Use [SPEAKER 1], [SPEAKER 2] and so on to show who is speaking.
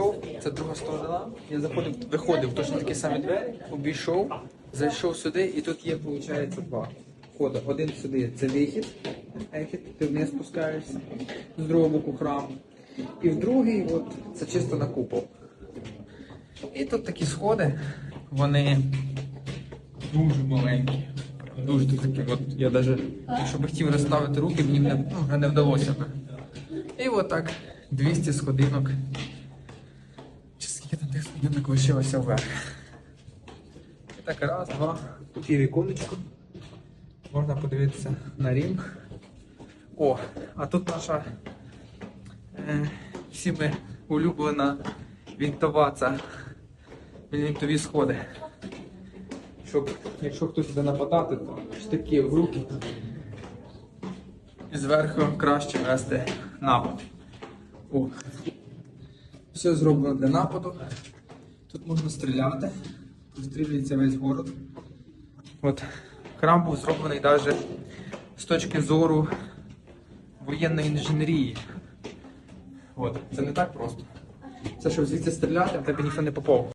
[SPEAKER 1] зайшов, це друга сторона. Я заходив, виходив, точно такі самі двері, обійшов, зайшов сюди, і тут є, виходить, два входи. Один сюди це вихід, ехід, ти вниз спускаєшся, з другого боку храм. І в другий, от, це чисто на купол. І тут такі сходи, вони дуже маленькі. Дуже такі. От я навіть, якщо б хотів розставити руки, мені б не, ну, не вдалося б. І отак 200 сходинок. Сходинок лишилося вверх. І так раз, два. Тут є віконечко. Можна подивитися на рім. О, а тут наша е, всіми улюблена вінтова ця вінтові сходи. Щоб, якщо хтось буде нападати, то штики в руки. І зверху краще вести напад. О. Все зроблено для нападу. Тут можна стріляти. Стрілюється весь город. От храм був зроблений навіть з точки зору воєнної інженерії. От, це не так просто. Це щоб звідси стріляти, в тебе ніхто не попав.